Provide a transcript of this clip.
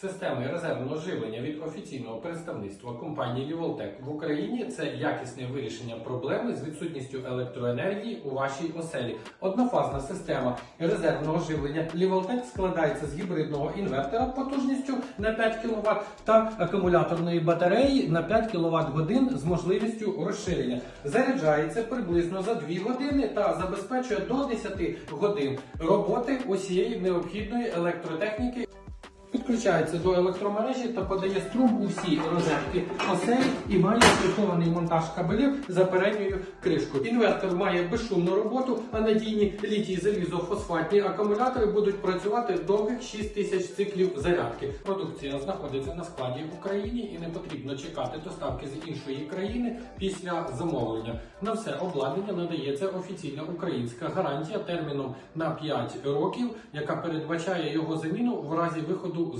Системи резервного живлення від офіційного представництва компанії Ліволтек в Україні це якісне вирішення проблеми з відсутністю електроенергії у вашій оселі. Однофазна система резервного живлення Ліволтек складається з гібридного інвертора потужністю на 5 кВт та акумуляторної батареї на 5 кВт годин з можливістю розширення. Заряджається приблизно за 2 години та забезпечує до 10 годин роботи усієї необхідної електротехніки. Підключається до електромережі та подає струм у всі розетки оселі і має прихований монтаж кабелів за передньою кришкою. Інвертор має безшумну роботу, а надійні літій залізофосфатні акумулятори будуть працювати довгих 6 тисяч циклів зарядки. Продукція знаходиться на складі в Україні і не потрібно чекати доставки з іншої країни після замовлення. На все обладнання надається офіційна українська гарантія терміном на 5 років, яка передбачає його заміну в разі виходу з